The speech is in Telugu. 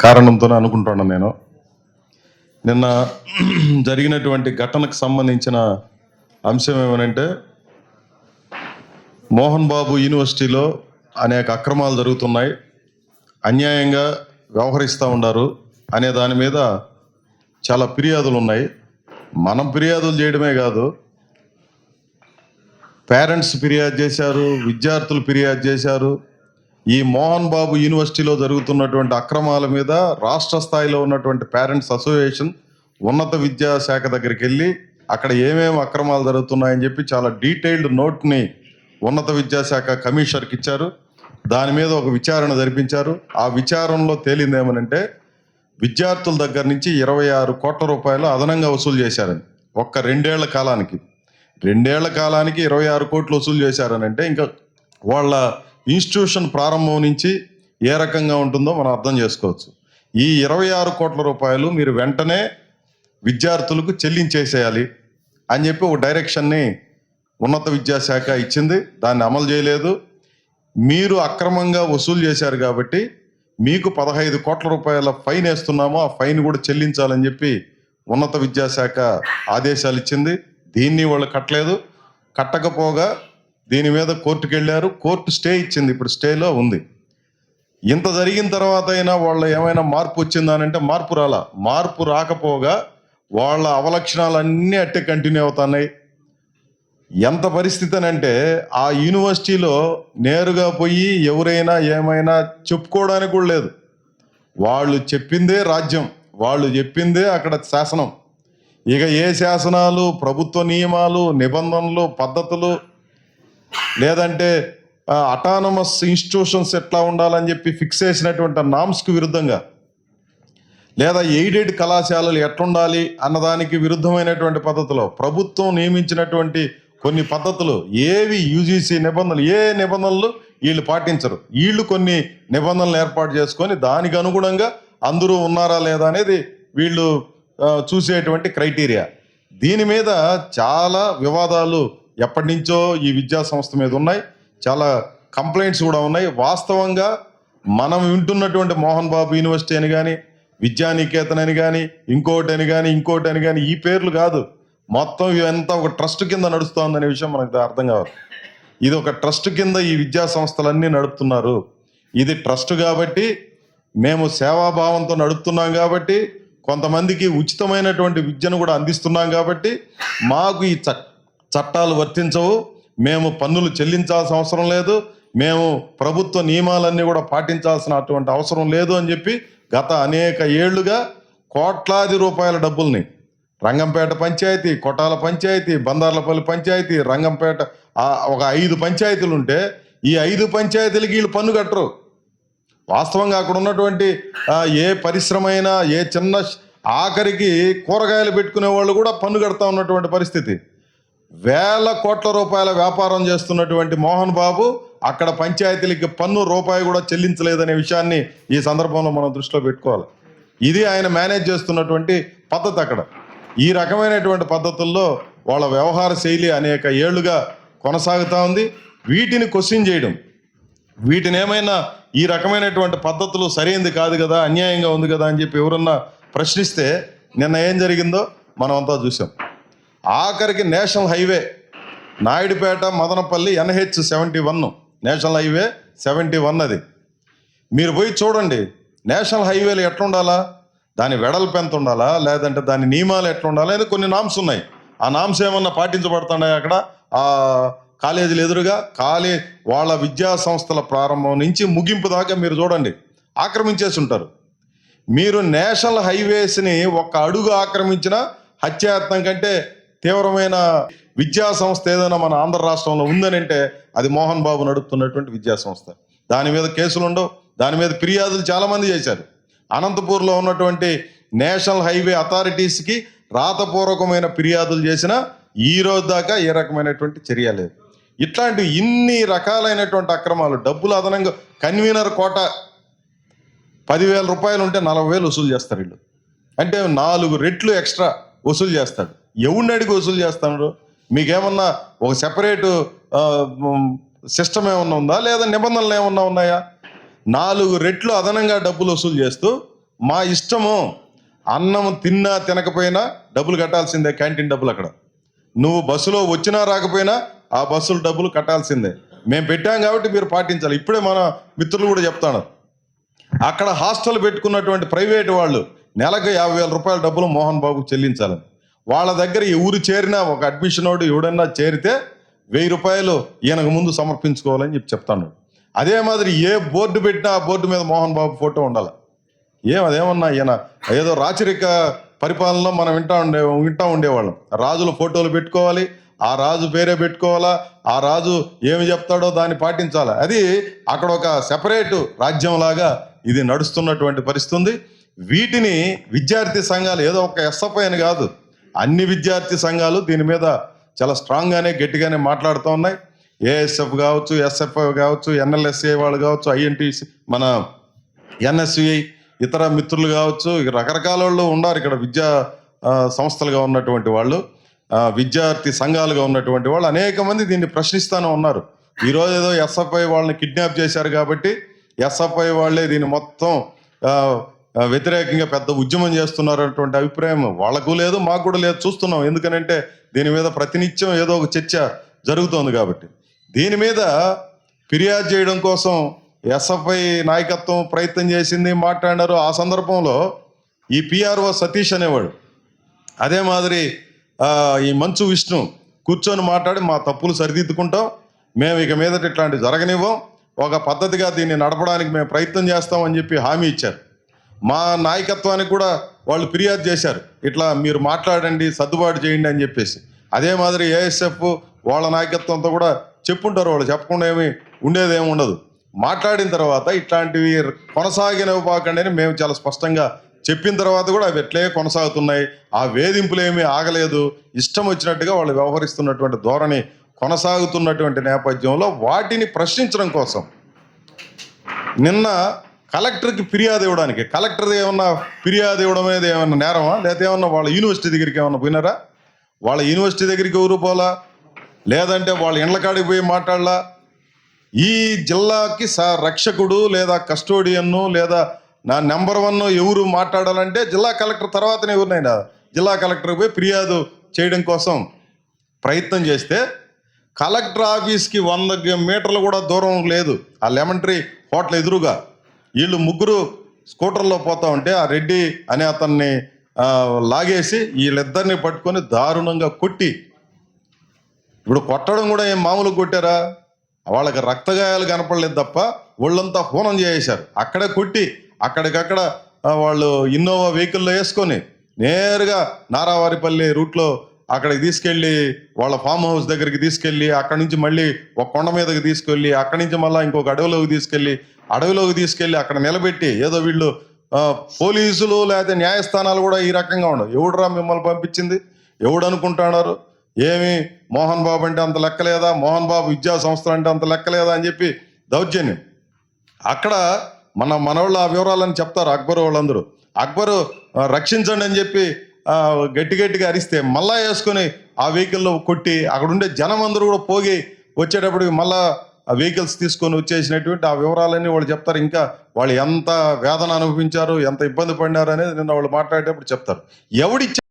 కారణంతోనే అనుకుంటున్నాను నేను. నిన్న జరిగినటువంటి ఘటనకు సంబంధించిన అంశం ఏమనంటే మోహన్ బాబు యూనివర్సిటీలో అనేక అక్రమాలు జరుగుతున్నాయి. అన్యాయంగా వ్యవహరిస్తూ ఉన్నారు అనే దాని మీద చాలా ఫిర్యాదులు ఉన్నాయి. మనం ఫిర్యాదులు చేయడమే కాదు పేరెంట్స్ ఫిర్యాదు చేశారు విద్యార్థులు ఫిర్యాదు చేశారు ఈ మోహన్ బాబు యూనివర్సిటీలో జరుగుతున్నటువంటి అక్రమాల మీద రాష్ట్ర స్థాయిలో ఉన్నటువంటి పేరెంట్స్ అసోసియేషన్ ఉన్నత విద్యాశాఖ దగ్గరికి వెళ్ళి అక్కడ ఏమేమి అక్రమాలు జరుగుతున్నాయని చెప్పి చాలా డీటెయిల్డ్ నోట్ని ఉన్నత విద్యాశాఖ కమిషనర్కి ఇచ్చారు. దాని మీద ఒక విచారణ జరిపించారు. ఆ విచారణలో తేలింది ఏమనంటే విద్యార్థుల దగ్గర నుంచి ఇరవై ఆరు కోట్ల రూపాయలు అదనంగా వసూలు చేశారని. ఒక్క రెండేళ్ళ కాలానికి. రెండేళ్ళ కాలానికి ఇరవై ఆరు కోట్లు వసూలు చేశారని అంటే ఇంకా వాళ్ళ ఇన్స్టిట్యూషన్ ప్రారంభం నుంచి ఏ రకంగా ఉంటుందో మనం అర్థం చేసుకోవచ్చు. ఈ ఇరవై ఆరు కోట్ల రూపాయలు మీరు వెంటనే విద్యార్థులకు చెల్లించేసేయాలి అని చెప్పి ఒక డైరెక్షన్ని ఉన్నత విద్యాశాఖ ఇచ్చింది. దాన్ని అమలు చేయలేదు. మీరు అక్రమంగా వసూలు చేశారు కాబట్టి మీకు పదహైదు కోట్ల రూపాయల ఫైన్ వేస్తున్నామో. ఆ ఫైన్ కూడా చెల్లించాలని చెప్పి ఉన్నత విద్యాశాఖ ఆదేశాలు ఇచ్చింది. దీన్ని వాళ్ళు కట్టలేదు. కట్టకపోగా దీని మీద కోర్టుకు వెళ్ళారు కోర్టు స్టే ఇచ్చింది. ఇప్పుడు స్టేలో ఉంది. ఇంత జరిగిన తర్వాత అయినా వాళ్ళ ఏమైనా మార్పు వచ్చిందా అని అంటే మార్పు రాలా. మార్పు రాకపోగా వాళ్ళ అవలక్షణాలన్నీ అట్టే కంటిన్యూ అవుతున్నాయి. ఎంత పరిస్థితి అని అంటే ఆ యూనివర్సిటీలో నేరుగా పోయి ఎవరైనా ఏమైనా చెప్పుకోవడానికి కూడా లేదు. వాళ్ళు చెప్పిందే రాజ్యం. వాళ్ళు చెప్పిందే అక్కడ శాసనం. ఇక ఏ శాసనాలు ప్రభుత్వ నియమాలు నిబంధనలు పద్ధతులు లేదంటే అటానమస్ ఇన్స్టిట్యూషన్స్ ఎట్లా ఉండాలని చెప్పి ఫిక్స్ చేసినటువంటి నామ్స్కి విరుద్ధంగా? లేదా ఎయిడెడ్ కళాశాలలు ఎట్లుండాలి అన్నదానికి విరుద్ధమైనటువంటి పద్ధతిలో? ప్రభుత్వం నియమించినటువంటి కొన్ని పద్ధతులు ఏవి యూజీసీ నిబంధనలు ఏ నిబంధనలు వీళ్ళు పాటించరు. వీళ్ళు కొన్ని నిబంధనలు ఏర్పాటు చేసుకొని దానికి అనుగుణంగా అందరూ ఉన్నారా లేదా అనేది వీళ్ళు చూసేటువంటి క్రైటీరియా. దీని మీద చాలా వివాదాలు ఎప్పటి నుంచో ఈ విద్యా సంస్థ మీద ఉన్నాయి. చాలా కంప్లైంట్స్ కూడా ఉన్నాయి. వాస్తవంగా మనం వింటున్నటువంటి మోహన్ బాబు యూనివర్సిటీ అని కానీ విద్యానికేతన్ అని కానీ ఇంకోటి అని కానీ ఇంకోటి అని కానీ ఈ పేర్లు కాదు. మొత్తం ఇవంతా ఒక ట్రస్ట్ కింద నడుస్తోందనే విషయం మనకు అర్థం కావాలి. ఇది ఒక ట్రస్ట్ కింద ఈ విద్యా సంస్థలన్నీ నడుపుతున్నారు. ఇది ట్రస్ట్ కాబట్టి మేము సేవాభావంతో నడుపుతున్నాం కాబట్టి కొంతమందికి ఉచితమైనటువంటి విద్యను కూడా అందిస్తున్నాం కాబట్టి మాకు ఈ చక్క చట్టాలు వర్తించవు. మేము పన్నులు చెల్లించాల్సిన అవసరం లేదు. మేము ప్రభుత్వ నియమాలన్నీ కూడా పాటించాల్సిన అటువంటి అవసరం లేదు అని చెప్పి గత అనేక ఏళ్ళుగా కోట్లాది రూపాయల డబ్బుల్ని రంగంపేట పంచాయతీ కొటాల పంచాయతీ బందార్లపల్లి పంచాయతీ రంగంపేట ఒక ఐదు పంచాయతీలు ఉంటే ఈ ఐదు పంచాయతీలకి వీళ్ళు పన్ను కట్టరు. వాస్తవంగా అక్కడ ఉన్నటువంటి ఏ పరిశ్రమ అయినా ఏ చిన్న ఆఖరికి కూరగాయలు పెట్టుకునే వాళ్ళు కూడా పన్ను కడతా ఉన్నటువంటి పరిస్థితి. వేల కోట్ల రూపాయల వ్యాపారం చేస్తున్నటువంటి మోహన్ బాబు అక్కడ పంచాయతీలకి పన్ను రూపాయి కూడా చెల్లించలేదనే విషయాన్ని ఈ సందర్భంలో మనం దృష్టిలో పెట్టుకోవాలి. ఇది ఆయన మేనేజ్ చేస్తున్నటువంటి పద్ధతి అక్కడ. ఈ రకమైనటువంటి పద్ధతుల్లో వాళ్ళ వ్యవహార శైలి అనేక ఏళ్ళుగా కొనసాగుతూ ఉంది. వీటిని క్వశ్చన్ చేయడం. వీటిని ఏమైనా ఈ రకమైనటువంటి పద్ధతులు సరైనది కాదు కదా అన్యాయంగా ఉంది కదా అని చెప్పి ఎవరన్నా ప్రశ్నిస్తే నిన్న ఏం జరిగిందో మనం అంతా చూసాం. ఆఖరికి national highway Naidupeta Madanapalle NH seventy one. National highway seventy one అది. మీరు పోయి చూడండి నేషనల్ హైవేలు ఎట్లుండాలా? దాని వెడల్పు ఎంత ఉండాలా లేదంటే దాని నియమాలు ఎట్లుండాలా? అనేది కొన్ని నామ్స్ ఉన్నాయి. ఆ నామ్స్ ఏమన్నా పాటించబడుతున్నాయి అక్కడ? ఆ కాలేజీలు ఎదురుగా కాలే వాళ్ళ విద్యా సంస్థల ప్రారంభం నుంచి ముగింపు దాకా మీరు చూడండి ఆక్రమించేసి ఉంటారు. మీరు నేషనల్ హైవేస్ని ఒక అడుగు ఆక్రమించిన హత్యాయత్నం కంటే తీవ్రమైన విద్యా సంస్థ ఏదైనా మన ఆంధ్ర రాష్ట్రంలో ఉందని అంటే అది మోహన్ బాబు నడుపుతున్నటువంటి విద్యా సంస్థ. దాని మీద కేసులు ఉండవు. దాని మీద ఫిర్యాదులు చాలామంది చేశారు. అనంతపూర్లో ఉన్నటువంటి నేషనల్ హైవే అథారిటీస్కి రాతపూర్వకమైన ఫిర్యాదులు చేసిన ఈ రోజు దాకా ఏ రకమైనటువంటి చర్య లేదు. ఇట్లాంటి ఇన్ని రకాలైనటువంటి అక్రమాలు డబ్బులు అదనంగా కన్వీనర్ కోట పదివేల రూపాయలు ఉంటే నలభై వేలు వసూలు చేస్తారు వీళ్ళు. అంటే నాలుగు రెట్లు ఎక్స్ట్రా వసూలు చేస్తాడు. ఎవరిని అడిగి వసూలు చేస్తాడు? మీకేమన్నా ఒక సెపరేటు సిస్టమ్ ఏమన్నా ఉందా? లేదా నిబంధనలు ఏమన్నా ఉన్నాయా? నాలుగు రెట్లు అదనంగా డబ్బులు వసూలు చేస్తూ మా ఇష్టము అన్నం తిన్నా తినకపోయినా డబ్బులు కట్టాల్సిందే క్యాంటీన్ డబ్బులు అక్కడ. నువ్వు బస్సులో వచ్చినా రాకపోయినా ఆ బస్సులు డబ్బులు కట్టాల్సిందే. మేము పెట్టాం కాబట్టి మీరు పాటించాలి. ఇప్పుడే మన మిత్రులు కూడా చెప్తాను. అక్కడ హాస్టల్ పెట్టుకున్నటువంటి ప్రైవేట్ వాళ్ళు నెలకు యాభై వేల రూపాయల డబ్బులు మోహన్ బాబు చెల్లించాలని. వాళ్ళ దగ్గర ఈ ఊరు చేరినా ఒక అడ్మిషనోడు ఎవడన్నా చేరితే వెయ్యి రూపాయలు ఈయనకు ముందు సమర్పించుకోవాలని చెప్పి చెప్తాను. అదే మాదిరి ఏ బోర్డు పెట్టినా ఆ బోర్డు మీద మోహన్ బాబు ఫోటో ఉండాలి. ఏం అదేమన్నా ఈయన ఏదో రాచరిక పరిపాలనలో మనం వింటా ఉండే వింటా ఉండేవాళ్ళం. రాజుల ఫోటోలు పెట్టుకోవాలి ఆ రాజు పేరే పెట్టుకోవాలా ఆ రాజు ఏమి చెప్తాడో దాన్ని పాటించాలి? అది అక్కడ ఒక సెపరేట్ రాజ్యంలాగా ఇది నడుస్తున్నటువంటి పరిస్థితి ఉంది వీటిని విద్యార్థి సంఘాలు ఏదో ఒక ఎస్ఎఫ్ఐ అని కాదు. అన్ని విద్యార్థి సంఘాలు దీని మీద చాలా స్ట్రాంగ్గానే గట్టిగానే మాట్లాడుతూ ఉన్నాయి. ఏఎస్ఎఫ్ కావచ్చు ఎస్ఎఫ్ఐ కావచ్చు ఎన్ఎల్ఎస్ఏ వాళ్ళు కావచ్చు ఐఎన్టీసీ మన ఎన్ఎస్యుఐ ఇతర మిత్రులు కావచ్చు ఇక రకరకాల వాళ్ళు ఉన్నారు ఇక్కడ విద్యా సంస్థలుగా ఉన్నటువంటి వాళ్ళు విద్యార్థి సంఘాలుగా ఉన్నటువంటి వాళ్ళు. అనేక మంది దీన్ని ప్రశ్నిస్తూనే ఉన్నారు. ఈరోజు ఏదో ఎస్ఎఫ్ఐ వాళ్ళని కిడ్నాప్ చేశారు కాబట్టి ఎస్ఎఫ్ఐ వాళ్ళే దీన్ని మొత్తం వ్యతిరేకంగా పెద్ద ఉద్యమం చేస్తున్నారు అటువంటి అభిప్రాయం వాళ్ళకు లేదు మాకు కూడా లేదు చూస్తున్నాం. ఎందుకనంటే దీని మీద ప్రతినిత్యం ఏదో ఒక చర్చ జరుగుతోంది కాబట్టి. దీని మీద ఫిర్యాదు చేయడం కోసం ఎస్ఎఫ్ఐ నాయకత్వం ప్రయత్నం చేసింది మాట్లాడారు. ఆ సందర్భంలో ఈ పిఆర్ఓ సతీష్ అనేవాడు. అదే మాదిరి ఈ మంచు విష్ణు కూర్చొని మాట్లాడి మా తప్పులు సరిదిద్దుకుంటాం. మేము ఇక మీదట ఇట్లాంటివి జరగనివ్వం. ఒక పద్ధతిగా దీన్ని నడపడానికి మేము ప్రయత్నం చేస్తామని చెప్పి హామీ ఇచ్చారు. మా నాయకత్వానికి కూడా వాళ్ళు ఫిర్యాదు చేశారు. ఇట్లా మీరు మాట్లాడండి సర్దుబాటు చేయండి అని చెప్పేసి. అదే మాదిరి ఏఎస్ఎఫ్ వాళ్ళ నాయకత్వంతో కూడా చెప్పుంటారు వాళ్ళు. చెప్పకుండా ఏమి ఉండేది ఏమి ఉండదు. మాట్లాడిన తర్వాత ఇట్లాంటివి కొనసాగినవ్వకండి అని మేము చాలా స్పష్టంగా చెప్పిన తర్వాత కూడా అవి ఎట్లే కొనసాగుతున్నాయి. ఆ వేధింపులు ఏమీ ఆగలేదు. ఇష్టం వచ్చినట్టుగా వాళ్ళు వ్యవహరిస్తున్నటువంటి ధోరణి కొనసాగుతున్నటువంటి నేపథ్యంలో వాటిని ప్రశ్నించడం కోసం నిన్న కలెక్టర్కి ఫిర్యాదు ఇవ్వడానికి. కలెక్టర్ ఏమన్నా ఫిర్యాదు ఇవ్వడం అనేది ఏమన్నా నేరమా? లేకపోతే ఏమన్నా వాళ్ళ యూనివర్సిటీ దగ్గరికి ఏమన్నా పోయినారా? వాళ్ళ యూనివర్సిటీ దగ్గరికి ఎవరు పోలా? లేదంటే వాళ్ళ ఇండ్ల కాడికి పోయి మాట్లాడలా? ఈ జిల్లాకి స రక్షకుడు లేదా కస్టోడియన్ను లేదా నా నెంబర్ వన్ ఎవరు మాట్లాడాలంటే జిల్లా కలెక్టర్ తర్వాతనే ఎవరినైనా జిల్లా కలెక్టర్కి పోయి ఫిర్యాదు చేయడం కోసం ప్రయత్నం చేస్తే కలెక్టర్ ఆఫీస్కి వంద మీటర్లు కూడా దూరం లేదు. ఆ లెమన్ ట్రీ హోటల్ ఎదురుగా. వీళ్ళు ముగ్గురు స్కూటర్లో పోతా ఉంటే ఆ రెడ్డి అనే అతన్ని లాగేసి వీళ్ళిద్దరిని పట్టుకొని దారుణంగా కొట్టి ఇప్పుడు కొట్టడం కూడా ఏం మామూలు కొట్టారా? వాళ్ళకి రక్తగాయాలు కనపడలేదు తప్ప ఒళ్ళంతా హూనం చేసేశారు. అక్కడే కొట్టి అక్కడికక్కడ వాళ్ళు ఇన్నోవా వెహికల్లో వేసుకొని నేరుగా నారావారిపల్లి రూట్లో అక్కడికి తీసుకెళ్ళి వాళ్ళ ఫామ్ హౌస్ దగ్గరికి తీసుకెళ్ళి అక్కడి నుంచి మళ్ళీ ఒక కొండ మీదకి తీసుకెళ్ళి అక్కడి నుంచి మళ్ళీ ఇంకొక అడవిలోకి తీసుకెళ్ళి అడవిలోకి తీసుకెళ్ళి అక్కడ నిలబెట్టి ఏదో వీళ్ళు పోలీసులు లేకపోతే న్యాయస్థానాలు కూడా ఈ రకంగా ఉండవు. ఎవడురా మిమ్మల్ని పంపించింది? ఎవడు అనుకుంటున్నారు? ఏమి? మోహన్ బాబు అంటే అంత లెక్కలేదా మోహన్ బాబు విద్యా సంస్థలు అంటే అంత లెక్కలేదా అని చెప్పి దౌర్జన్యం. అక్కడ మన మనవాళ్ళు ఆ వివరాలని చెప్తారు అక్బర్ వాళ్ళందరూ. అక్బరు రక్షించండి అని చెప్పి గట్టి గట్టిగా అరిస్తే మళ్ళా వేసుకొని ఆ వెహికల్లో కొట్టి అక్కడ ఉండే జనం అందరూ కూడా పోగి వచ్చేటప్పటికి మళ్ళా ఆ వెహికల్స్ తీసుకొని వచ్చేసినటువంటి ఆ వివరాలన్నీ వాళ్ళు చెప్తారు. ఇంకా వాళ్ళు ఎంత వేదన అనుభవించారు ఎంత ఇబ్బంది పడినారు అనేది నిన్న వాళ్ళు మాట్లాడేటప్పుడు చెప్తారు. ఎవడి